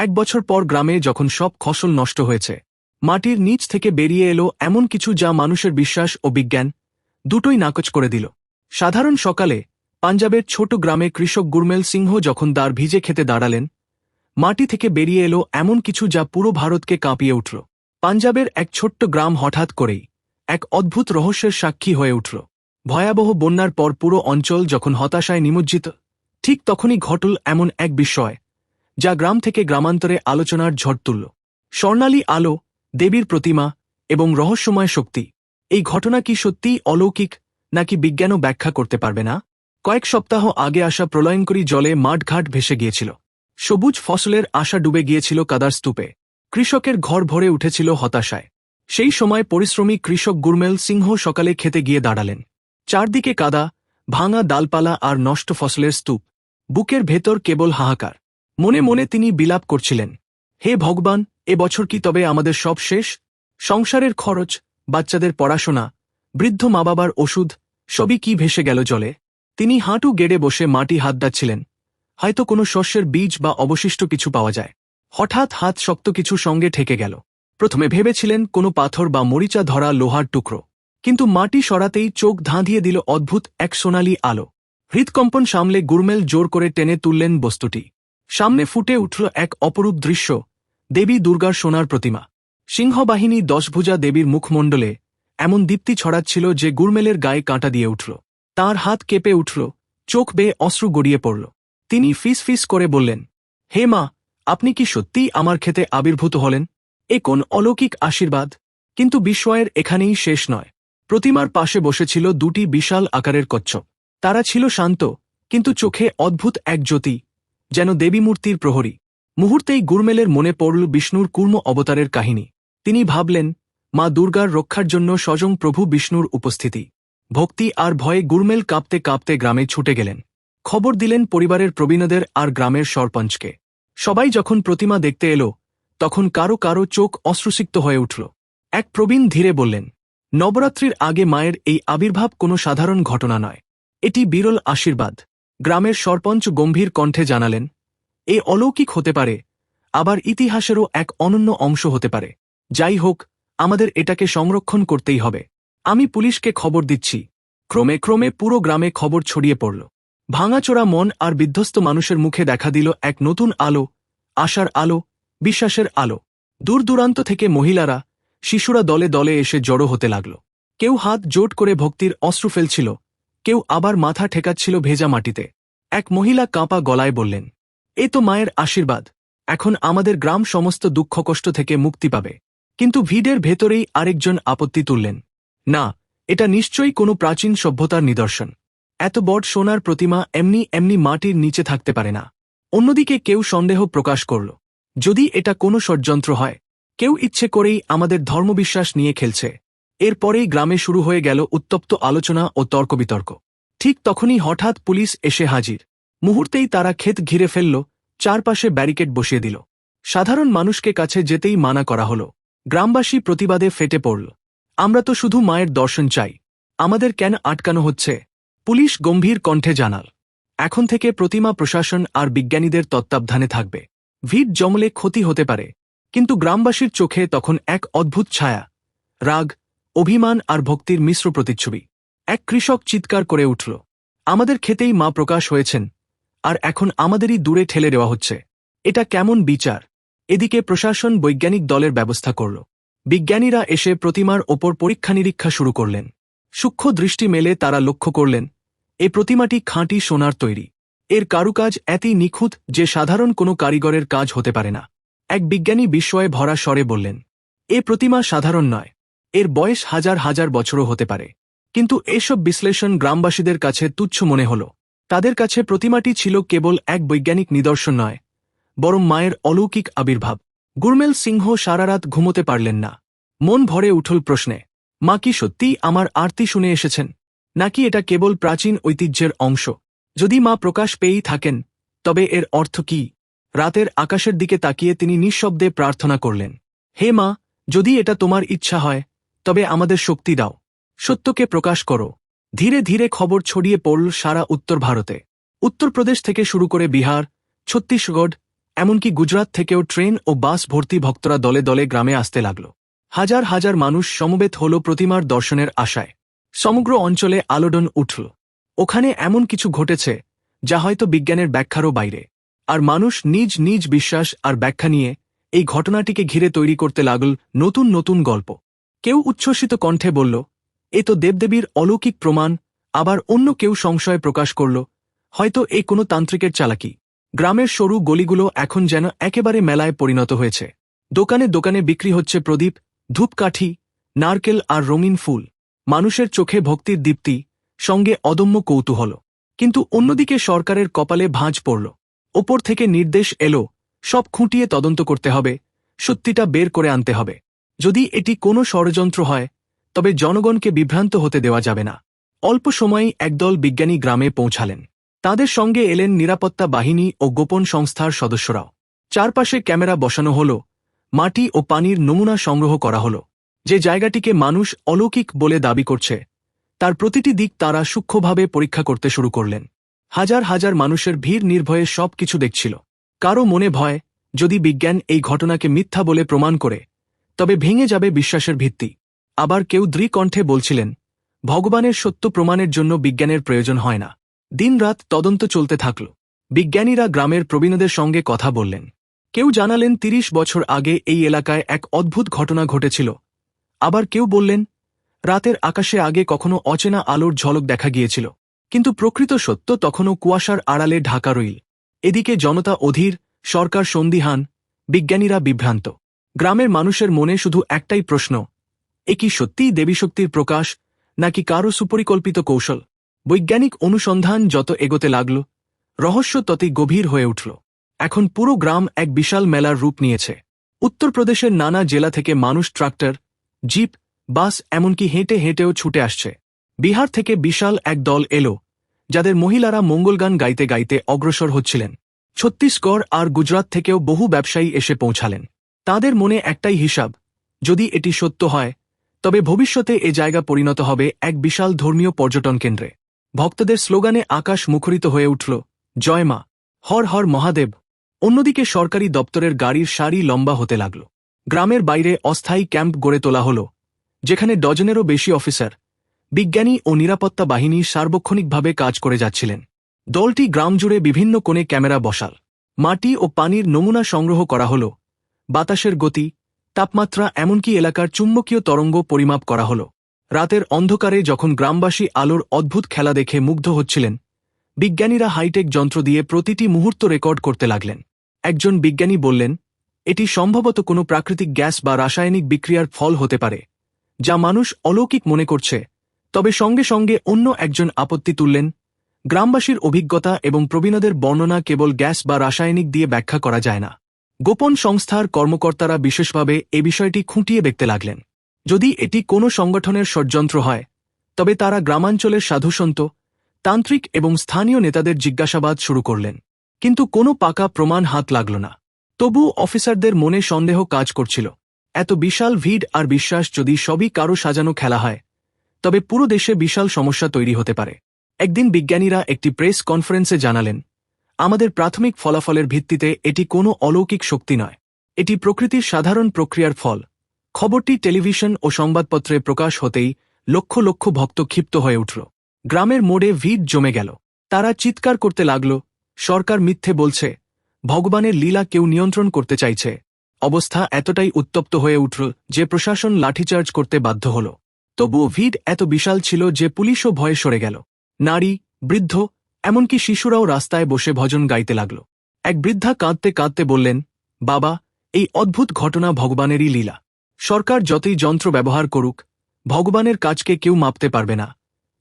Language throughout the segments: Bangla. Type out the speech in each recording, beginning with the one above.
এক বছর পর গ্রামে যখন সব ফসল নষ্ট হয়েছে, মাটির নিচ থেকে বেরিয়ে এলো এমন কিছু যা মানুষের বিশ্বাস ও বিজ্ঞান দুটোই নাকচ করে দিল। সাধারণ সকালে পাঞ্জাবের ছোট গ্রামে কৃষক গুরমেল সিংহ যখন দাঁড় ভিজে খেতে দাঁড়ালেন, মাটি থেকে বেরিয়ে এলো এমন কিছু যা পুরো ভারতকে কাঁপিয়ে উঠল। পাঞ্জাবের এক ছোট্ট গ্রাম হঠাৎ করেই এক অদ্ভুত রহস্যের সাক্ষী হয়ে উঠল। ভয়াবহ বন্যার পর পুরো অঞ্চল যখন হতাশায় নিমজ্জিত, ঠিক তখনই ঘটল এমন এক বিস্ময়। যা গ্রাম থেকে গ্রামান্তরে আলোচনার ঝড় তুলল। স্বর্ণালী আলো, দেবীর প্রতিমা এবং রহস্যময় শক্তি। এই ঘটনা কি সত্যিই অলৌকিক, নাকি বিজ্ঞানও ব্যাখ্যা করতে পারবে না? কয়েক সপ্তাহ আগে আসা প্রলয়ঙ্করী জলে মাঠঘাট ভেসে গিয়েছিল। সবুজ ফসলের আশা ডুবে গিয়েছিল কাদার স্তূপে। কৃষকের ঘর ভরে উঠেছিল হতাশায়। সেই সময় পরিশ্রমী কৃষক গুরমেল সিংহ সকালে খেতে গিয়ে দাঁড়ালেন। চারদিকে কাদা, ভাঙা ডালপালা আর নষ্ট ফসলের স্তূপ। বুকের ভেতর কেবল হাহাকার। মনে মনে তিনি বিলাপ করছিলেন। হে ভগবান, এ বছর কি তবে আমাদের সব শেষ? সংসারের খরচ, বাচ্চাদের পড়াশোনা, বৃদ্ধ মা বাবার ওষুধ, সবই কি ভেসে গেল জলে? তিনি হাঁটু গেড়ে বসে মাটি হাত দাচ্ছিলেন হয়তো কোনো শস্যের বীজ বা অবশিষ্ট কিছু পাওয়া যায়। হঠাৎ হাত শক্ত কিছু সঙ্গে ঠেকে গেল। প্রথমে ভেবেছিলেন কোনো পাথর বা মরিচা ধরা লোহার টুকরো। কিন্তু মাটি সরাতেই চোখ ধাঁধিয়ে দিল অদ্ভুত এক সোনালি আলো। হৃদকম্পন সামলে গুরমেল জোর করে টেনে তুললেন বস্তুটি। সামনে ফুটে উঠল এক অপরূপ দৃশ্য, দেবী দুর্গার সোনার প্রতিমা। সিংহবাহিনী দশভুজা দেবীর মুখমণ্ডলে এমন দীপ্তি ছড়াচ্ছিল যে গুরমেলের গায়ে কাঁটা দিয়ে উঠল। তার হাত কেঁপে উঠল, চোখ বেয়ে অশ্রু গড়িয়ে পড়ল। তিনি ফিস ফিস করে বললেন, হে মা, আপনি কি সত্যিই আমার ক্ষেতে আবির্ভূত হলেন? এ কোন অলৌকিক আশীর্বাদ? কিন্তু বিস্ময়ের এখানেই শেষ নয়। প্রতিমার পাশে বসেছিল দুটি বিশাল আকারের কচ্ছপ। তারা ছিল শান্ত, কিন্তু চোখে অদ্ভুত এক জ্যোতি। যেন দেবীমূর্তির প্রহরী। মুহূর্তেই গুরমেলের মনে পড়ল বিষ্ণুর কুর্ম অবতারের কাহিনী। তিনি ভাবলেন, মা দুর্গার রক্ষার জন্য স্বয়ং প্রভু বিষ্ণুর উপস্থিতি। ভক্তি আর ভয়ে গুরমেল কাঁপতে কাঁপতে গ্রামে ছুটে গেলেন। খবর দিলেন পরিবারের প্রবীণদের আর গ্রামের সরপঞ্চকে। সবাই যখন প্রতিমা দেখতে এলো, তখন কারও কারও চোখ অশ্রুসিক্ত হয়ে উঠল। এক প্রবীণ ধীরে বললেন, নবরাত্রির আগে মায়ের এই আবির্ভাব কোনো সাধারণ ঘটনা নয়। এটি বিরল আশীর্বাদ। গ্রামের সরপঞ্চ গম্ভীর কণ্ঠে জানালেন, এ অলৌকিক হতে পারে, আবার ইতিহাসেরও এক অনন্য অংশ হতে পারে। যাই হোক, আমাদের এটাকে সংরক্ষণ করতেই হবে। আমি পুলিশকে খবর দিচ্ছি। ক্রমে ক্রমে পুরো গ্রামে খবর ছড়িয়ে পড়ল। ভাঙাচোরা মন আর বিধ্বস্ত মানুষের মুখে দেখা দিল এক নতুন আলো, আশার আলো, বিশ্বাসের আলো। দূর দূরান্ত থেকে মহিলারা, শিশুরা দলে দলে এসে জড়ো হতে লাগল। কেউ হাত জোট করে ভক্তির অস্ত্র ফেলছিল কেউ আবার মাথা ঠেকাচ্ছিল ভেজা মাটিতে। এক মহিলা কাঁপা গলায় বললেন, এ তো মায়ের আশীর্বাদ। এখন আমাদের গ্রাম সমস্ত দুঃখ কষ্ট থেকে মুক্তি পাবে। কিন্তু ভিড়ের ভেতরেই আরেকজন আপত্তি তুললেন, না, এটা নিশ্চয়ই কোনো প্রাচীন সভ্যতার নিদর্শন। এত বড় সোনার প্রতিমা এমনি এমনি মাটির নিচে থাকতে পারে না। অন্যদিকে কেউ সন্দেহ প্রকাশ করল, যদি এটা কোনো ষড়যন্ত্র হয়, কেউ ইচ্ছে করেই আমাদের ধর্মবিশ্বাস নিয়ে খেলছে। এরপরেই গ্রামে শুরু হয়ে গেল উত্তপ্ত আলোচনা ও তর্ক বিতর্ক ঠিক তখনই হঠাৎ পুলিশ এসে হাজির। মুহূর্তেই তারা ক্ষেত ঘিরে ফেলল, চারপাশে ব্যারিকেড বসিয়ে দিল। সাধারণ মানুষকে কাছে যেতেই মানা করা হল। গ্রামবাসী প্রতিবাদে ফেটে পড়ল। আমরা তো শুধু মায়ের দর্শন চাই। আমাদের কেন আটকানো হচ্ছে? পুলিশ গম্ভীর কণ্ঠে জানাল। এখন থেকে প্রতিমা প্রশাসন আর বিজ্ঞানীদের তত্ত্বাবধানে থাকবে। ভিড় জমলে ক্ষতি হতে পারে। কিন্তু গ্রামবাসীর চোখে তখন এক অদ্ভুত ছায়া। রাগ অভিমান আর ভক্তির মিশ্র প্রতিচ্ছবি। এক কৃষক চিৎকার করে উঠল, আমাদের খেতেই মা প্রকাশ হয়েছেন, আর এখন আমাদেরই দূরে ঠেলে দেওয়া হচ্ছে। এটা কেমন বিচার? এদিকে প্রশাসন বৈজ্ঞানিক দলের ব্যবস্থা করল। বিজ্ঞানীরা এসে প্রতিমার ওপর পরীক্ষা নিরীক্ষা শুরু করলেন। সূক্ষ্ম দৃষ্টি মেলে তারা লক্ষ্য করলেন, এ প্রতিমাটি খাঁটি সোনার তৈরি। এর কারুকাজ এতই নিখুঁত যে সাধারণ কোনো কারিগরের কাজ হতে পারে না। এক বিজ্ঞানী বিস্ময়ে ভরা স্বরে বললেন, এ প্রতিমা সাধারণ নয় এর বয়স হাজার হাজার বছরও হতে পারে। কিন্তু এসব বিশ্লেষণ গ্রামবাসীদের কাছে তুচ্ছ মনে হল। তাদের কাছে প্রতিমাটি ছিল কেবল এক বৈজ্ঞানিক নিদর্শন নয়, বরং মায়ের অলৌকিক আবির্ভাব। গুরমেল সিংহ সারারাত ঘুমোতে পারলেন না। মন ভরে উঠল প্রশ্নে, মা কি সত্যিই আমার আরতি শুনে এসেছেন? নাকি এটা কেবল প্রাচীন ঐতিহ্যের অংশ? যদি মা প্রকাশ পেয়েই থাকেন, তবে এর অর্থ কি? রাতের আকাশের দিকে তাকিয়ে তিনি নিঃশব্দে প্রার্থনা করলেন, হে মা, যদি এটা তোমার ইচ্ছা হয় তবে আমাদের শক্তি দাও। সত্যকে প্রকাশ করো। ধীরে ধীরে খবর ছড়িয়ে পড়ল সারা উত্তর ভারতে। উত্তরপ্রদেশ থেকে শুরু করে বিহার, ছত্তিশগড়, এমনকি গুজরাট থেকেও ট্রেন ও বাস ভর্তি ভক্তরা দলে দলে গ্রামে আসতে লাগল। হাজার হাজার মানুষ সমবেত হল প্রতিমার দর্শনের আশায়। সমগ্র অঞ্চলে আলোড়ন উঠল। ওখানে এমন কিছু ঘটেছে, যা হয়তো বিজ্ঞানের ব্যাখ্যারও বাইরে। আর মানুষ নিজ নিজ বিশ্বাস আর ব্যাখ্যা নিয়ে এই ঘটনাটিকে ঘিরে তৈরি করতে লাগল নতুন নতুন গল্প। কেউ উচ্ছ্বসিত কণ্ঠে বলল, এ তো দেবদেবীর অলৌকিক প্রমাণ, আবার অন্য কেউ সংশয় প্রকাশ করল। হয়তো এই কোনো তান্ত্রিকের চালাকি। গ্রামের সরু গলিগুলো এখন যেন একেবারে মেলায় পরিণত হয়েছে। দোকানে দোকানে বিক্রি হচ্ছে প্রদীপ, ধূপকাঠি, নারকেল আর রঙিন ফুল। মানুষের চোখে ভক্তির দীপ্তি, সঙ্গে অদম্য কৌতূহল। কিন্তু অন্যদিকে সরকারের কপালে ভাঁজ পড়ল। ওপর থেকে নির্দেশ এলো, সব খুঁটিয়ে তদন্ত করতে হবে, সত্যিটা বের করে আনতে হবে। যদি এটি কোনো ষড়যন্ত্র হয়, তবে জনগণকে বিভ্রান্ত হতে দেওয়া যাবে না। অল্প সময়েই একদল বিজ্ঞানী গ্রামে পৌঁছালেন। তাদের সঙ্গে এলেন নিরাপত্তা বাহিনী ও গোপন সংস্থার সদস্যরাও। চারপাশে ক্যামেরা বসানো হল, মাটি ও পানির নমুনা সংগ্রহ করা হল। যে জায়গাটিকে মানুষ অলৌকিক বলে দাবি করছে, তার প্রতিটি দিক তারা সূক্ষ্মভাবে পরীক্ষা করতে শুরু করলেন। হাজার হাজার মানুষের ভিড় নির্ভয়ে সব কিছু দেখছিল। কারও মনে ভয়, যদি বিজ্ঞান এই ঘটনাকে মিথ্যা বলে প্রমাণ করে তবে ভেঙে যাবে বিশ্বাসের ভিত্তি। আবার কেউ দৃকণ্ঠে বলছিলেন, ভগবানের সত্য প্রমাণের জন্য বিজ্ঞানের প্রয়োজন হয় না। দিনরাত তদন্ত চলতে থাকল। বিজ্ঞানীরা গ্রামের প্রবীণদের সঙ্গে কথা বললেন। কেউ জানালেন, তিরিশ বছর আগে এই এলাকায় এক অদ্ভুত ঘটনা ঘটেছিল। আবার কেউ বললেন, রাতের আকাশে আগে কখনো অচেনা আলোর ঝলক দেখা গিয়েছিল। কিন্তু প্রকৃত সত্য তখনও কুয়াশার আড়ালে ঢাকা রইল। এদিকে জনতা অধীর, সরকার সন্দিহান, বিজ্ঞানীরা বিভ্রান্ত। গ্রামের মানুষের মনে শুধু একটাই প্রশ্ন, এ কি সত্যিই দেবীশক্তির প্রকাশ, নাকি কারও সুপরিকল্পিত কৌশল? বৈজ্ঞানিক অনুসন্ধান যত এগোতে লাগল, রহস্য ততই গভীর হয়ে উঠল। এখন পুরো গ্রাম এক বিশাল মেলার রূপ নিয়েছে। উত্তরপ্রদেশের নানা জেলা থেকে মানুষ ট্রাক্টর, জিপ, বাস, এমনকি হেঁটে হেঁটেও ছুটে আসছে। বিহার থেকে বিশাল এক দল এলো, যাদের মহিলারা মঙ্গলগান গাইতে গাইতে অগ্রসর হচ্ছিলেন। ছত্তিশগড় আর গুজরাট থেকেও বহু ব্যবসায়ী এসে পৌঁছালেন। তাদের মনে একটাই হিসাব, যদি এটি সত্য হয়, তবে ভবিষ্যতে এ জায়গা পরিণত হবে এক বিশাল ধর্মীয় পর্যটন কেন্দ্রে। ভক্তদের স্লোগানে আকাশ মুখরিত হয়ে উঠল, জয় মা, হর হর মহাদেব। অন্যদিকে সরকারি দপ্তরের গাড়ির সারি লম্বা হতে লাগল। গ্রামের বাইরে অস্থায়ী ক্যাম্প গড়ে তোলা হল, যেখানে ডজনেরও বেশি অফিসার, বিজ্ঞানী ও নিরাপত্তা বাহিনী সার্বক্ষণিকভাবে কাজ করে যাচ্ছিলেন। দলটি গ্রাম জুড়ে বিভিন্ন কোণে ক্যামেরা বসাল। মাটি ও পানির নমুনা সংগ্রহ করা হল বাতাসের গতি, তাপমাত্রা এমনকি এলাকার চুম্বকীয় তরঙ্গ পরিমাপ করা হল। রাতের অন্ধকারে যখন গ্রামবাসী আলোর অদ্ভুত খেলা দেখে মুগ্ধ হচ্ছিলেন, বিজ্ঞানীরা হাইটেক যন্ত্র দিয়ে প্রতিটি মুহূর্ত রেকর্ড করতে লাগলেন। একজন বিজ্ঞানী বললেন, এটি সম্ভবত কোনো প্রাকৃতিক গ্যাস বা রাসায়নিক বিক্রিয়ার ফল হতে পারে, যা মানুষ অলৌকিক মনে করছে। তবে সঙ্গে সঙ্গে অন্য একজন আপত্তি তুললেন, গ্রামবাসীর অভিজ্ঞতা এবং প্রবীণদের বর্ণনা কেবল গ্যাস বা রাসায়নিক দিয়ে ব্যাখ্যা করা যায় না। গোপন সংস্থার কর্মকর্তারা বিশেষভাবে এ বিষয়টি খুঁটিয়ে দেখতে লাগলেন। যদি এটি কোনো সংগঠনের ষড়যন্ত্র হয়, তবে তারা গ্রামাঞ্চলের সাধুসন্ত, তান্ত্রিক এবং স্থানীয় নেতাদের জিজ্ঞাসাবাদ শুরু করলেন। কিন্তু কোনো পাকা প্রমাণ হাত লাগল না। তবু অফিসারদের মনে সন্দেহ কাজ করছিল। এত বিশাল ভিড় আর বিশ্বাস যদি সবই কারও সাজানো খেলা হয়, তবে পুরো দেশে বিশাল সমস্যা তৈরি হতে পারে। একদিন বিজ্ঞানীরা একটি প্রেস কনফারেন্সে জানালেন আমাদের প্রাথমিক ফলাফলের ভিত্তিতে এটি কোনো অলৌকিক শক্তি নয়। এটি প্রকৃতির সাধারণ প্রক্রিয়ার ফল। খবরটি টেলিভিশন ও সংবাদপত্রে প্রকাশ হতেই লক্ষ লক্ষ ভক্ত ক্ষিপ্ত হয়ে উঠল। গ্রামের মোড়ে ভিড় জমে গেল। তারা চিৎকার করতে লাগল, সরকার মিথ্যে বলছে, ভগবানের লীলা কেউ নিয়ন্ত্রণ করতে চাইছে। অবস্থা এতটাই উত্তপ্ত হয়ে উঠল যে প্রশাসন লাঠিচার্জ করতে বাধ্য হল। তবুও ভিড় এত বিশাল ছিল যে পুলিশও ভয়ে সরে গেল। নারী, বৃদ্ধ এমনকি শিশুরাও রাস্তায় বসে ভজন গাইতে লাগল। এক বৃদ্ধা কাঁদতে কাঁদতে বললেন, বাবা, এই অদ্ভুত ঘটনা ভগবানেরই লীলা। সরকার যতই যন্ত্র ব্যবহার করুক, ভগবানের কাজকে কেউ মাপতে পারবে না।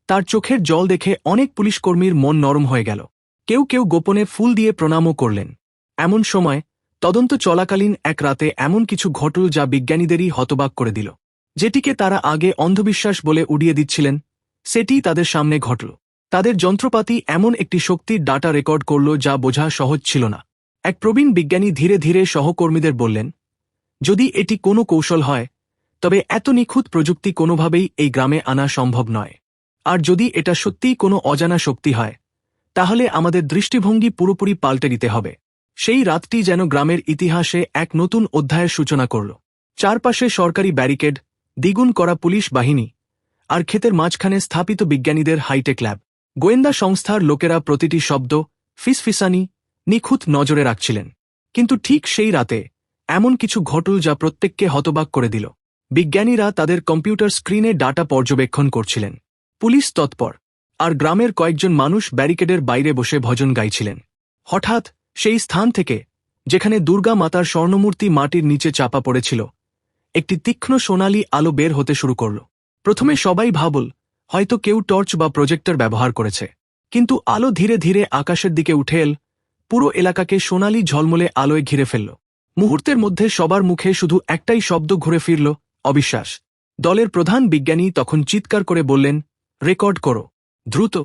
তার চোখের জল দেখে অনেক পুলিশকর্মীর মন নরম হয়ে গেল। কেউ কেউ গোপনে ফুল দিয়ে প্রণামও করলেন। এমন সময়, তদন্ত চলাকালীন এক রাতে এমন কিছু ঘটল যা বিজ্ঞানীদেরই হতবাক করে দিল। যেটিকে তারা আগে অন্ধবিশ্বাস বলে উড়িয়ে দিচ্ছিলেন সেটি তাদের সামনে ঘটল। তাদের যন্ত্রপাতি এমন একটি শক্তির ডাটা রেকর্ড করল যা বোঝা সহজ ছিল না। এক প্রবীণ বিজ্ঞানী ধীরে ধীরে সহকর্মীদের বললেন, যদি এটি কোনো কৌশল হয়, তবে এত নিখুঁত প্রযুক্তি কোনোভাবেই এই গ্রামে আনা সম্ভব নয়। আর যদি এটা সত্যিই কোনো অজানা শক্তি হয়, তাহলে আমাদের দৃষ্টিভঙ্গি পুরোপুরি পাল্টে দিতে হবে। সেই রাতটি যেন গ্রামের ইতিহাসে এক নতুন অধ্যায়ের সূচনা করল। চারপাশে সরকারি ব্যারিকেড, দ্বিগুণ করা পুলিশ বাহিনী, আর ক্ষেতের মাঝখানে স্থাপিত বিজ্ঞানীদের হাইটেক ল্যাব। গোয়েন্দা সংস্থার লোকেরা প্রতিটি শব্দ, ফিসফিসানি, নিখুঁত নজরে রাখছিলেন। কিন্তু ঠিক সেই রাতে এমন কিছু ঘটল যা প্রত্যেককে হতবাক করে দিল। বিজ্ঞানীরা তাদের কম্পিউটার স্ক্রিনে ডাটা পর্যবেক্ষণ করছিলেন। পুলিশ তৎপর, আর গ্রামের কয়েকজন মানুষ ব্যারিকেডের বাইরে বসে ভজন গাইছিলেন। হঠাৎ সেই স্থান থেকে, যেখানে দুর্গা মাতার স্বর্ণমূর্তি মাটির নিচে চাপা পড়েছিল, একটি তীক্ষ্ণ সোনালী আলো বের হতে শুরু করল। প্রথমে সবাই ভাবল হয়তো কেউ টর্চ বা প্রজেক্টর ব্যবহার করেছে। কিন্তু আলো ধীরে ধীরে আকাশের দিকে উঠে এল, পুরো এলাকাকে সোনালি ঝলমলে আলোয় ঘিরে ফেলল। মুহূর্তের মধ্যে সবার মুখে শুধু একটাই শব্দ ঘুরে ফিরল, অবিশ্বাস। দলের প্রধান বিজ্ঞানী তখন চিৎকার করে বললেন, রেকর্ড করো। দ্রুত।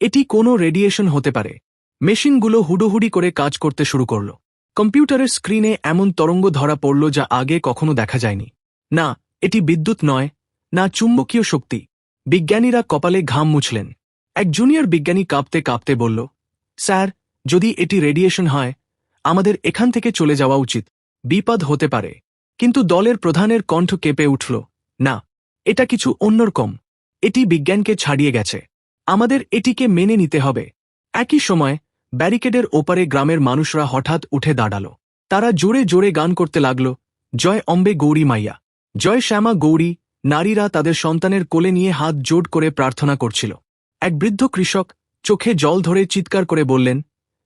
এটি কোনো রেডিয়েশন হতে পারে। মেশিনগুলো হুডোহুডি করে কাজ করতে শুরু করল। কম্পিউটারের স্ক্রিনে এমন তরঙ্গ ধরা পড়ল যা আগে কখনো দেখা যায়নি। না, এটি বিদ্যুৎ নয়, না চুম্বকীয় শক্তি। বিজ্ঞানীরা কপালে ঘাম মুছলেন। এক জুনিয়র বিজ্ঞানী কাঁপতে কাঁপতে বলল, স্যার, যদি এটি রেডিয়েশন হয়, আমাদের এখান থেকে চলে যাওয়া উচিত। বিপদ হতে পারে। কিন্তু দলের প্রধানের কণ্ঠ কেঁপে উঠল, না, এটা কিছু অন্যরকম। এটি বিজ্ঞানকে ছাড়িয়ে গেছে। আমাদের এটিকে মেনে নিতে হবে। একই সময়, ব্যারিকেডের ওপারে গ্রামের মানুষরা হঠাৎ উঠে দাঁড়াল। তারা জোরে জোরে গান করতে লাগল, জয় অম্বে গৌরী মাইয়া। জয় শ্যামা গৌরী নারীরা তাদের সন্তানের কোলে নিয়ে হাত জোট করে প্রার্থনা করছিল। এক বৃদ্ধ কৃষক চোখে জল ধরে চিৎকার করে বললেন,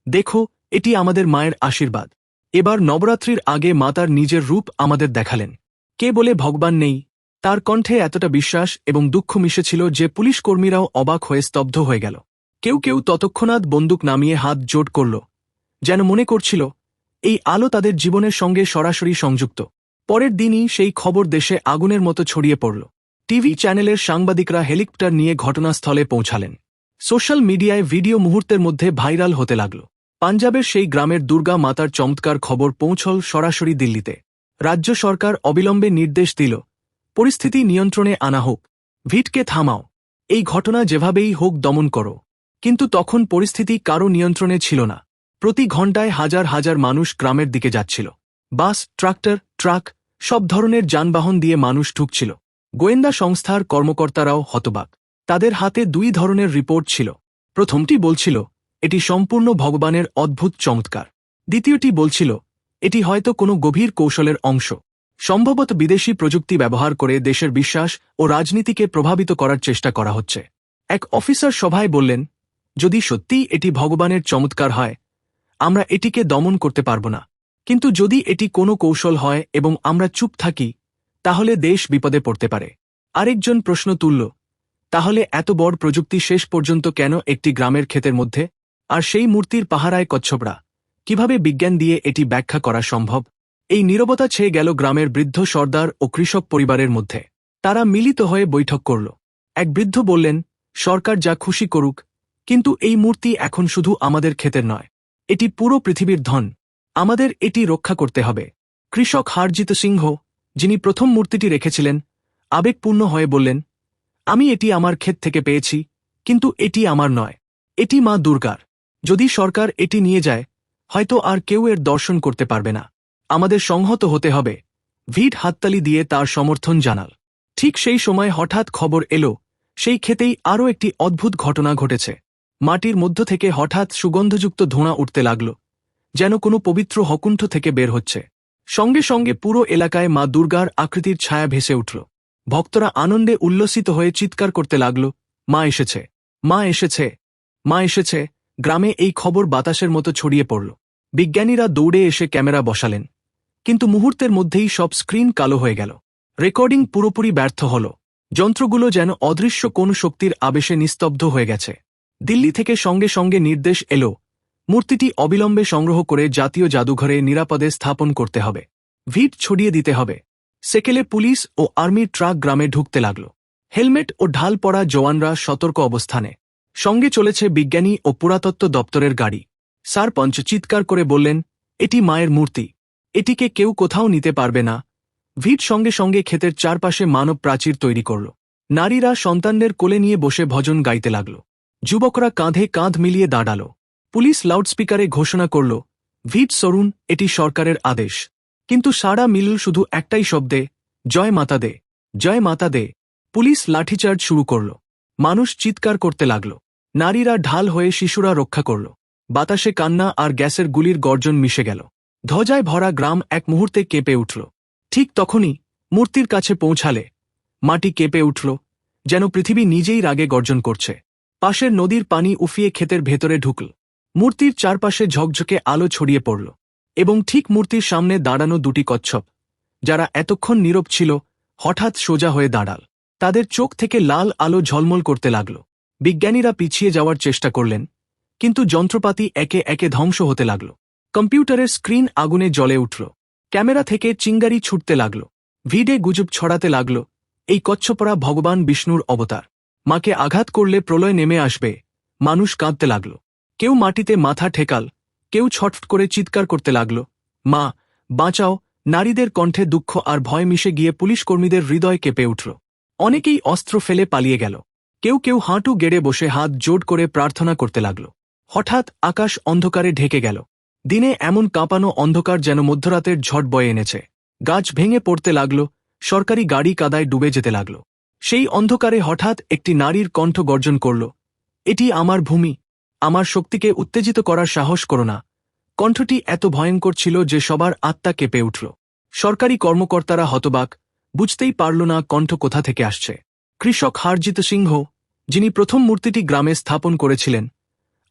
দেখো, এটি আমাদের মায়ের আশীর্বাদ। এবার নবরাত্রির আগে মাতার নিজের রূপ আমাদের দেখালেন। কে বলে ভগবান নেই? তার কণ্ঠে এতটা বিশ্বাস এবং দুঃখ মিশেছিল যে পুলিশ কর্মীরাও অবাক হয়ে স্তব্ধ হয়ে গেল। কেউ কেউ ততক্ষণাৎ বন্দুক নামিয়ে হাত জোট করল, যেন মনে করছিল, এই আলো তাদের জীবনের সঙ্গে সরাসরি সংযুক্ত। পরের দিনই সেই খবর দেশে আগুনের মতো ছড়িয়ে পড়ল। টিভি চ্যানেলের সাংবাদিকরা হেলিকপ্টার নিয়ে ঘটনাস্থলে পৌঁছালেন। সোশ্যাল মিডিয়ায় ভিডিও মুহূর্তের মধ্যে ভাইরাল হতে লাগল। পাঞ্জাবের সেই গ্রামের দুর্গা মাতার চমৎকার খবর পৌঁছল সরাসরি দিল্লিতে। রাজ্য সরকার অবিলম্বে নির্দেশ দিল, পরিস্থিতি নিয়ন্ত্রণে আনা হোক, ভিটকে থামাও, এই ঘটনা যেভাবেই হোক দমন করো। কিন্তু তখন পরিস্থিতি কারও নিয়ন্ত্রণে ছিল না। প্রতি ঘণ্টায় হাজার হাজার মানুষ গ্রামের দিকে যাচ্ছিল। বাস, ট্রাক্টর, ট্রাক, সব ধরনের যানবাহন দিয়ে মানুষ ঢুকছিল গোয়েন্দা সংস্থার কর্মকর্তারাও হতবাক। তাদের হাতে দুই ধরনের রিপোর্ট ছিল। প্রথমটি বলছিল, এটি সম্পূর্ণ ভগবানের অদ্ভুত চমৎকার। দ্বিতীয়টি বলছিল, এটি হয়তো কোনো গভীর কৌশলের অংশ। সম্ভবত বিদেশি প্রযুক্তি ব্যবহার করে দেশের বিশ্বাস ও রাজনীতিকে প্রভাবিত করার চেষ্টা করা হচ্ছে। এক অফিসার সভায় বললেন, যদি সত্যিই এটি ভগবানের চমৎকার হয়, আমরা এটিকে দমন করতে পারব না। কিন্তু যদি এটি কোনো কৌশল হয় এবং আমরা চুপ থাকি, তাহলে দেশ বিপদে পড়তে পারে। আরেকজন প্রশ্ন তুলল, তাহলে এত বড় প্রযুক্তি শেষ পর্যন্ত কেন একটি গ্রামের ক্ষেতের মধ্যে? আর সেই মূর্তির পাহারায় কচ্ছপরা, কীভাবে বিজ্ঞান দিয়ে এটি ব্যাখ্যা করা সম্ভব? এই নীরবতা ছেয়ে গেল গ্রামের বৃদ্ধ সর্দার ও কৃষক পরিবারের মধ্যে। তারা মিলিত হয়ে বৈঠক করল। এক বৃদ্ধ বললেন, সরকার যা খুশি করুক, কিন্তু এই মূর্তি এখন শুধু আমাদের ক্ষেতের নয়। এটি পুরো পৃথিবীর ধন। আমাদের এটি রক্ষা করতে হবে। কৃষক হারজিত সিংহ, যিনি প্রথম মূর্তিটি রেখেছিলেন, আবেগপূর্ণ হয়ে বললেন, আমি এটি আমার ক্ষেত থেকে পেয়েছি, কিন্তু এটি আমার নয়। এটি মা দুর্গার। যদি সরকার এটি নিয়ে যায়, হয়তো আর কেউ এর দর্শন করতে পারবে না। আমাদের সংহত হতে হবে। ভিড হাততালি দিয়ে তার সমর্থন জানাল। ঠিক সেই সময় হঠাৎ খবর এলো, সেই ক্ষেতেই আরও একটি অদ্ভুত ঘটনা ঘটেছে। মাটির মধ্য থেকে হঠাৎ সুগন্ধযুক্ত ধোঁয়া উঠতে লাগল। যেন কোনো পবিত্র হকুণ্ঠ থেকে বের হচ্ছে। সঙ্গে সঙ্গে পুরো এলাকায় মা দুর্গার আকৃতির ছায়া ভেসে উঠল। ভক্তরা আনন্দে উল্লসিত হয়ে চিৎকার করতে লাগল, মা এসেছে মা এসেছে মা এসেছে। গ্রামে এই খবর বাতাসের মতো ছড়িয়ে পড়ল। বিজ্ঞানীরা দৌড়ে এসে ক্যামেরা বসালেন। কিন্তু মুহূর্তের মধ্যেই সব স্ক্রিন কালো হয়ে গেল। রেকর্ডিং পুরোপুরি ব্যর্থ হল। যন্ত্রগুলো যেন অদৃশ্য কোন শক্তির আবেশে নিস্তব্ধ হয়ে গেছে। দিল্লি থেকে সঙ্গে সঙ্গে নির্দেশ এলো মূর্তিটি অবিলম্বে সংগ্রহ করে জাতীয় জাদুঘরে নিরাপদে স্থাপন করতে হবে। ভিট ছড়িয়ে দিতে হবে। সেকেলে পুলিশ ও আর্মির ট্রাক গ্রামে ঢুকতে লাগল। হেলমেট ও ঢাল পড়া জওয়ানরা সতর্ক অবস্থানে। সঙ্গে চলেছে বিজ্ঞানী ও পুরাতত্ত্ব দপ্তরের গাড়ি। সারপঞ্চ চিৎকার করে বললেন, এটি মায়ের মূর্তি। এটিকে কেউ কোথাও নিতে পারবে না। ভিট সঙ্গে সঙ্গে ক্ষেতের চারপাশে মানব প্রাচীর তৈরি করল। নারীরা সন্তানদের কোলে নিয়ে বসে ভজন গাইতে লাগল। যুবকরা কাঁধে কাঁধ মিলিয়ে দাঁড়াল। পুলিশ লাউডস্পিকারে ঘোষণা করল, ভিট সরুন, এটি সরকারের আদেশ। কিন্তু সারা মিলল শুধু একটাই শব্দে, জয় মাতা দে, জয় মাতা দে। পুলিশ লাঠিচার্জ শুরু করল। মানুষ চিৎকার করতে লাগল। নারীরা ঢাল হয়ে শিশুরা রক্ষা করল। বাতাসে কান্না আর গ্যাসের গুলির গর্জন মিশে গেল। ধ্বজায় ভরা গ্রাম এক মুহূর্তে কেঁপে উঠল। ঠিক তখনই মূর্তির কাছে পৌঁছালে মাটি কেঁপে উঠল, যেন পৃথিবী নিজেই রাগে গর্জন করছে। পাশের নদীর পানি উফিয়ে ক্ষেতের ভেতরে ঢুকল। মূর্তির চারপাশে ঝকঝকে আলো ছড়িয়ে পড়ল, এবং ঠিক মূর্তির সামনে দাঁড়ানো দুটি কচ্ছপ, যারা এতক্ষণ নীরব ছিল, হঠাৎ সোজা হয়ে দাঁড়াল। তাদের চোখ থেকে লাল আলো ঝলমল করতে লাগল। বিজ্ঞানীরা পিছিয়ে যাওয়ার চেষ্টা করলেন, কিন্তু যন্ত্রপাতি একে একে ধ্বংস হতে লাগল। কম্পিউটারের স্ক্রিন আগুনে জ্বলে উঠল। ক্যামেরা থেকে চিঙ্গারি ছুটতে লাগল। ভিডে গুজব ছড়াতে লাগল, এই কচ্ছপরা ভগবান বিষ্ণুর অবতার। মাকে আঘাত করলে প্রলয় নেমে আসবে। মানুষ কাঁদতে লাগল। কেউ মাটিতে মাথা ঠেকাল, কেউ ছটফট করে চিৎকার করতে লাগল। মা, বাঁচাও, নারীদের কণ্ঠে দুঃখ আর ভয় মিশে গিয়ে পুলিশ কর্মীদের হৃদয় কেঁপে উঠল। অনেকেই অস্ত্র ফেলে পালিয়ে গেল। কেউ কেউ হাঁটু গেড়ে বসে হাত জোট করে প্রার্থনা করতে লাগল। হঠাৎ আকাশ অন্ধকারে ঢেকে গেল। দিনে এমন কাঁপানো অন্ধকার যেন মধ্যরাতের ঝড় বয়ে এনেছে। গাছ ভেঙে পড়তে লাগল, সরকারি গাড়ি কাদায় ডুবে যেতে লাগল। সেই অন্ধকারে হঠাৎ একটি নারীর কণ্ঠ গর্জন করল, এটি আমার ভূমি আমার শক্তিকে উত্তেজিত করার সাহস করো না। কণ্ঠটি এত ভয়ঙ্কর ছিল যে সবার আত্মা কেঁপে উঠল। সরকারি কর্মকর্তারা হতবাক, বুঝতেই পারল না কণ্ঠ কোথা থেকে আসছে। কৃষক হারজিত সিংহ, যিনি প্রথম মূর্তিটি গ্রামে স্থাপন করেছিলেন,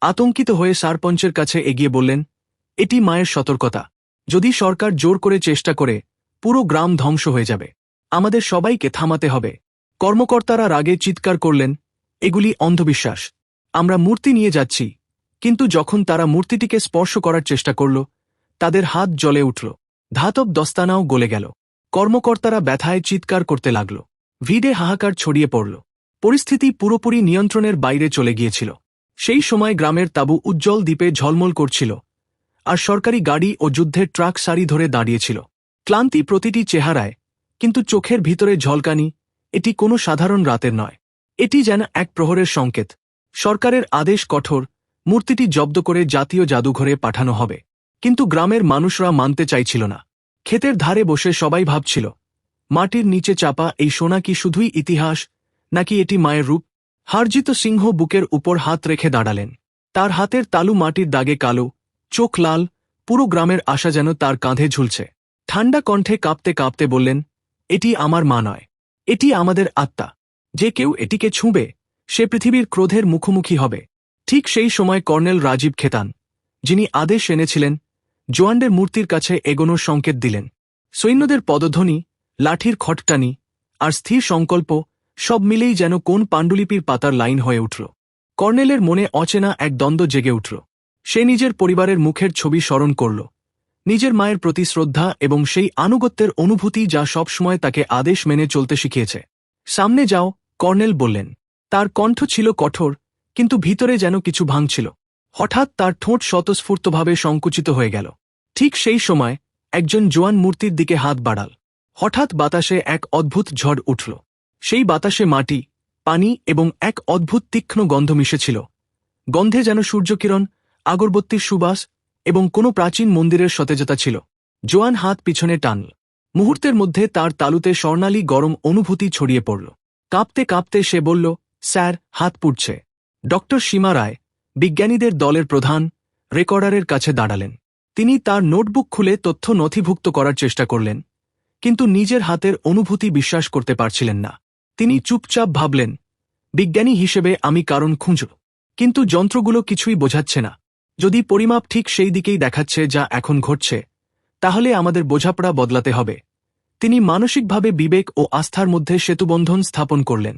আতঙ্কিত হয়ে সারপঞ্চের কাছে এগিয়ে বললেন, এটি মায়ের সতর্কতা। যদি সরকার জোর করে চেষ্টা করে, পুরো গ্রাম ধ্বংস হয়ে যাবে। আমাদের সবাইকে থামাতে হবে। কর্মকর্তারা রাগে চিৎকার করলেন, এগুলি অন্ধবিশ্বাস। আমরা মূর্তি নিয়ে যাচ্ছি। কিন্তু যখন তারা মূর্তিটিকে স্পর্শ করার চেষ্টা করল, তাদের হাত জ্বলে উঠল। ধাতব দস্তানাও গলে গেল। কর্মকর্তারা ব্যথায় চিৎকার করতে লাগল। ভিডে হাহাকার ছড়িয়ে পড়ল। পরিস্থিতি পুরোপুরি নিয়ন্ত্রণের বাইরে চলে গিয়েছিল। সেই সময় গ্রামের তাবু উজ্জ্বল দ্বীপে ঝলমল করছিল আর সরকারি গাড়ি ও যুদ্ধের ট্রাক সারি ধরে দাঁড়িয়েছিল। ক্লান্তি প্রতিটি চেহারায়, কিন্তু চোখের ভিতরে ঝলকানি, এটি কোনো সাধারণ রাতের নয়। এটি যেন এক প্রহরের সংকেত। সরকারের আদেশ কঠোর, মূর্তিটি জব্দ করে জাতীয় জাদুঘরে পাঠানো হবে। কিন্তু গ্রামের মানুষরা মানতে চাইছিল না। ক্ষেতের ধারে বসে সবাই ভাবছিল, মাটির নিচে চাপা এই সোনা কি শুধুই ইতিহাস, নাকি এটি মায়ের রূপ? হারজিত সিংহ বুকের উপর হাত রেখে দাঁড়ালেন। তার হাতের তালু মাটির দাগে কালো, চোখ লাল, পুরো গ্রামের আশা যেন তার কাঁধে ঝুলছে। ঠান্ডা কণ্ঠে কাঁপতে কাঁপতে বললেন, এটি আমার মা নয়, এটি আমাদের আত্মা। যে কেউ এটিকে ছুঁবে সে পৃথিবীর ক্রোধের মুখোমুখি হবে। ঠিক সেই সময় কর্নেল রাজীব খেতান, যিনি আদেশ এনেছিলেন জোয়ান্ডের মূর্তির কাছে এগোনোর সংকেত দিলেন। সৈন্যদের পদধ্বনি, লাঠির খটটানি আর স্থির সংকল্প সব মিলেই যেন কোন পাণ্ডুলিপির পাতার লাইন হয়ে উঠল। কর্নেলের মনে অচেনা এক দ্বন্দ্ব জেগে উঠল। সে নিজের পরিবারের মুখের ছবি স্মরণ করল। নিজের মায়ের প্রতি শ্রদ্ধা এবং সেই আনুগত্যের অনুভূতি যা সবসময় তাকে আদেশ মেনে চলতে শিখিয়েছে। সামনে যাও, কর্নেল বললেন। তার কণ্ঠ ছিল কঠোর, কিন্তু ভিতরে যেন কিছু ভাঙছিল। হঠাৎ তার ঠোঁট স্বতঃস্ফূর্তভাবে সংকুচিত হয়ে গেল। ঠিক সেই সময় একজন জোয়ান মূর্তির দিকে হাত বাড়াল। হঠাৎ বাতাসে এক অদ্ভুত ঝড় উঠল। সেই বাতাসে মাটি, পানি এবং এক অদ্ভুত তীক্ষ্ণ গন্ধ মিশেছিল। গন্ধে যেন সূর্যকিরণ, আগরবত্তির সুবাস এবং কোনো প্রাচীন মন্দিরের সতেজতা ছিল। জোয়ান হাত পিছনে টানল। মুহূর্তের মধ্যে তার তালুতে স্বর্ণালী গরম অনুভূতি ছড়িয়ে পড়ল। কাঁপতে কাঁপতে সে বলল স্যার, হাত পুড়ছে। ডক্টর সীমা রায়, বিজ্ঞানীদের দলের প্রধান, রেকর্ডারের কাছে দাঁড়ালেন। তিনি তার নোটবুক খুলে তথ্য নথিভুক্ত করার চেষ্টা করলেন, কিন্তু নিজের হাতের অনুভূতি বিশ্বাস করতে পারছিলেন না। তিনি চুপচাপ ভাবলেন, বিজ্ঞানী হিসেবে আমি কারণ খুঁজ কিন্তু যন্ত্রগুলো কিছুই বোঝাচ্ছে না। যদি পরিমাপ ঠিক সেই দিকেই দেখাচ্ছে যা এখন ঘটছে, তাহলে আমাদের বোঝাপড়া বদলাতে হবে। তিনি মানসিকভাবে বিবেক ও আস্থার মধ্যে সেতুবন্ধন স্থাপন করলেন।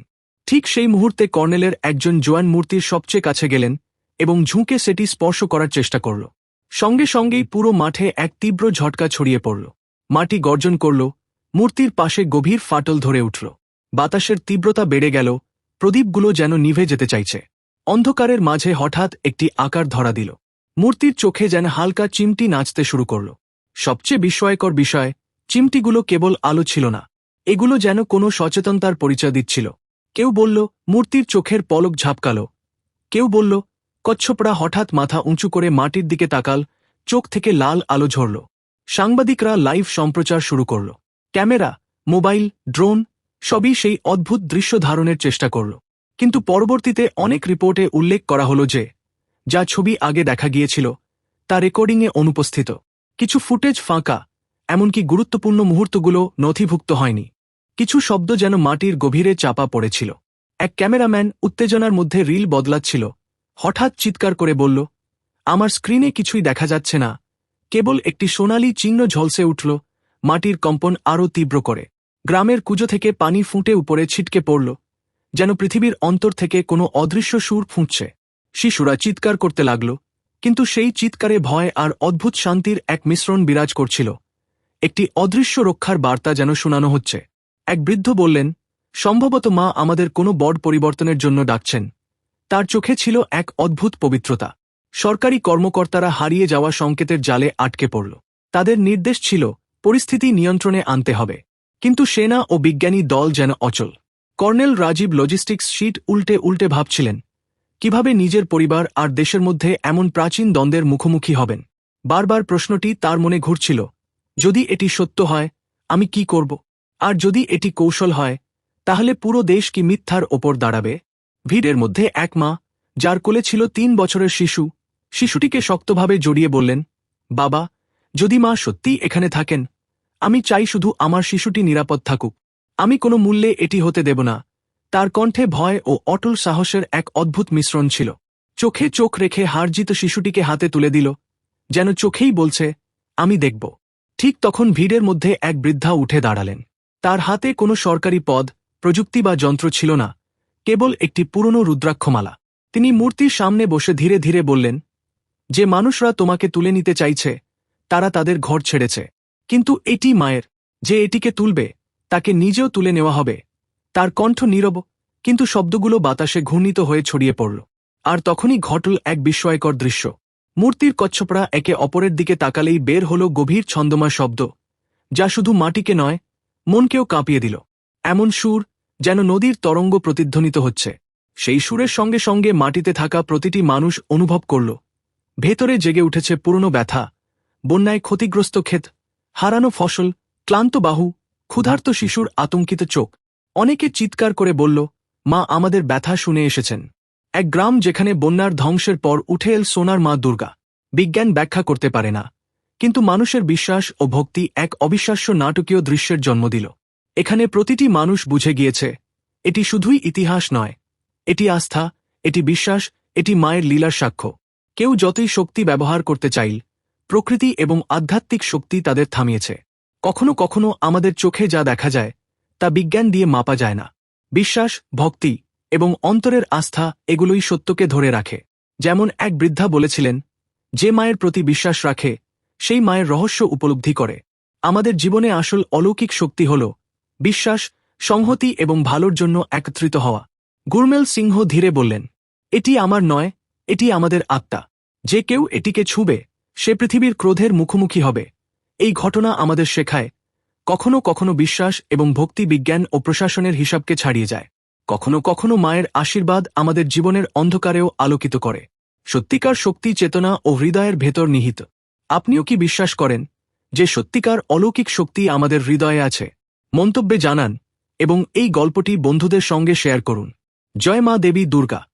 ঠিক সেই মুহূর্তে কর্নেলের একজন জোয়ান মূর্তির সবচেয়ে কাছে গেলেন এবং ঝুঁকে সেটি স্পর্শ করার চেষ্টা করল। সঙ্গে সঙ্গেই পুরো মাঠে এক তীব্র ঝটকা ছড়িয়ে পড়ল। মাটি গর্জন করল, মূর্তির পাশে গভীর ফাটল ধরে উঠল। বাতাসের তীব্রতা বেড়ে গেল, প্রদীপগুলো যেন নিভে যেতে চাইছে। অন্ধকারের মাঝে হঠাৎ একটি আকার ধরা দিল। মূর্তির চোখে যেন হালকা চিমটি নাচতে শুরু করল। সবচেয়ে বিস্ময়কর বিষয়, চিমটিগুলো কেবল আলো ছিল না। এগুলো যেন কোনো সচেতনতার পরিচয় দিচ্ছিল। কেউ বলল, মূর্তির চোখের পলক ঝাপকাল। কেউ বলল, কচ্ছপড়া হঠাৎ মাথা উঁচু করে মাটির দিকে তাকাল, চোখ থেকে লাল আলো ঝরল। সাংবাদিকরা লাইভ সম্প্রচার শুরু করল। ক্যামেরা, মোবাইল, ড্রোন, সবই সেই অদ্ভুত দৃশ্য ধারণের চেষ্টা করল। কিন্তু পরবর্তীতে অনেক রিপোর্টে উল্লেখ করা হল যে, যা ছবি আগে দেখা গিয়েছিল, তা রেকর্ডিংয়ে অনুপস্থিত। কিছু ফুটেজ ফাঁকা, এমনকি গুরুত্বপূর্ণ মুহূর্তগুলো নথিভুক্ত হয়নি। কিছু শব্দ যেন মাটির গভীরে চাপা পড়েছিল। এক ক্যামেরাম্যান উত্তেজনার মধ্যে রিল বদলাচ্ছিল। হঠাৎ চিৎকার করে বলল, আমার স্ক্রিনে কিছুই দেখা যাচ্ছে না। কেবল একটি সোনালি চিহ্ন ঝলসে উঠল। মাটির কম্পন আরও তীব্র করে। গ্রামের কুজো থেকে পানি ফুটে উপরে ছিটকে পড়ল, যেন পৃথিবীর অন্তর থেকে কোনো অদৃশ্য সুর ফুঁটছে। শিশুরা চিৎকার করতে লাগল, কিন্তু সেই চিৎকারে ভয় আর অদ্ভুত শান্তির এক মিশ্রণ বিরাজ করছিল। একটি অদৃশ্য রক্ষার বার্তা যেন শোনানো হচ্ছে। এক বৃদ্ধ বললেন, সম্ভবত মা আমাদের কোনো বড় পরিবর্তনের জন্য ডাকছেন। তার চোখে ছিল এক অদ্ভুত পবিত্রতা। সরকারি কর্মকর্তারা হারিয়ে যাওয়া সংকেতের জালে আটকে পড়ল। তাদের নির্দেশ ছিল, পরিস্থিতি নিয়ন্ত্রণে আনতে হবে। কিন্তু সেনা ও বিজ্ঞানী দল যেন অচল। কর্নেল রাজীব লজিস্টিক্স শিট উল্টে উল্টে ভাবছিলেন, কীভাবে নিজের পরিবার আর দেশের মধ্যে এমন প্রাচীন দ্বন্দ্বের মুখোমুখি হবেন? বারবার প্রশ্নটি তার মনে ঘুরছিল, যদি এটি সত্য হয়, আমি কি করব? আর যদি এটি কৌশল হয়, তাহলে পুরো দেশ কি মিথ্যার ওপর দাঁড়াবে? ভিড়ের মধ্যে এক মা, যার কোলে ছিল তিন বছরের শিশু, শিশুটিকে শক্তভাবে জড়িয়ে বললেন, বাবা, যদি মা সত্যি এখানে থাকেন, আমি চাই শুধু আমার শিশুটি নিরাপদ থাকুক। আমি কোনো মূল্যে এটি হতে দেব না। তার কণ্ঠে ভয় ও অটল সাহসের এক অদ্ভুত মিশ্রণ ছিল। চোখে চোখ রেখে হারজিত শিশুটিকে হাতে তুলে দিল, যেন চোখেই বলছে, আমি দেখব। ঠিক তখন ভিড়ের মধ্যে এক বৃদ্ধা উঠে দাঁড়ালেন। তার হাতে কোনো সরকারি পদ, প্রযুক্তি বা যন্ত্র ছিল না, কেবল একটি পুরনো রুদ্রাক্ষমালা। তিনি মূর্তির সামনে বসে ধীরে ধীরে বললেন, যে মানুষরা তোমাকে তুলে নিতে চাইছে, তারা তাদের ঘর ছেড়েছে। কিন্তু এটি মায়ের, যে এটিকে তুলবে, তাকে নিজেও তুলে নেওয়া হবে। তার কণ্ঠ নীরব, কিন্তু শব্দগুলো বাতাসে ঘূর্ণিত হয়ে ছড়িয়ে পড়ল। আর তখনই ঘটল এক বিস্ময়কর দৃশ্য। মূর্তির কচ্ছপরা একে অপরের দিকে তাকালেই বের হল গভীর ছন্দময় শব্দ, যা শুধু মাটিকে নয় মনকেও কাঁপিয়ে দিল। এমন সুর যেন নদীর তরঙ্গ প্রতিধ্বনিত হচ্ছে। সেই সুরের সঙ্গে সঙ্গে মাটিতে থাকা প্রতিটি মানুষ অনুভব করল। ভেতরে জেগে উঠেছে পুরনো ব্যথা, বন্যায় ক্ষতিগ্রস্ত ক্ষেত, হারানো ফসল, ক্লান্ত বাহু, ক্ষুধার্ত শিশুর আতঙ্কিত চোখ। অনেকে চিৎকার করে বলল, মা, আমাদের ব্যথা শুনে এসেছেন। এক গ্রাম যেখানে বন্যার ধ্বংসের পর উঠে এল সোনার মা দুর্গা। বিজ্ঞান ব্যাখ্যা করতে পারে না। কিন্তু মানুষের বিশ্বাস ও ভক্তি এক অবিশ্বাস্য নাটকীয় দৃশ্যের জন্ম দিল। এখানে প্রতিটি মানুষ বুঝে গিয়েছে, এটি শুধুই ইতিহাস নয়, এটি আস্থা, এটি বিশ্বাস, এটি মায়ের লীলার সাক্ষ্য। কেউ যতই শক্তি ব্যবহার করতে চাইল, প্রকৃতি এবং আধ্যাত্মিক শক্তি তাদের থামিয়েছে। কখনো কখনো আমাদের চোখে যা দেখা যায়, তা বিজ্ঞান দিয়ে মাপা যায় না। বিশ্বাস, ভক্তি এবং অন্তরের আস্থা এগুলোই সত্যকে ধরে রাখে। যেমন এক বৃদ্ধা বলেছিলেন, যে মায়ের প্রতি বিশ্বাস রাখে সেই মায়ের রহস্য উপলব্ধি করে। আমাদের জীবনে আসল অলৌকিক শক্তি হল বিশ্বাস, সংহতি এবং ভালোর জন্য একত্রিত হওয়া। গুরমেল সিংহ ধীরে বললেন, এটি আমার নয়, এটি আমাদের আত্মা। যে কেউ এটিকে ছুবে, সে পৃথিবীর ক্রোধের মুখোমুখি হবে। এই ঘটনা আমাদের শেখায়, কখনো কখনো বিশ্বাস এবং ভক্তি বিজ্ঞান ও প্রশাসনের হিসাবকে ছাড়িয়ে যায়। কখনো কখনো মায়ের আশীর্বাদ আমাদের জীবনের অন্ধকারেও আলোকিত করে। সত্যিকার শক্তি, চেতনা ও হৃদয়ের ভেতর নিহিত। আপনিও কি বিশ্বাস করেন যে সত্যিকার অলৌকিক শক্তি আমাদের হৃদয়ে আছে? মন্তব্যে জানান এবং এই গল্পটি বন্ধুদের সঙ্গে শেয়ার করুন। জয় মা দেবী দুর্গা।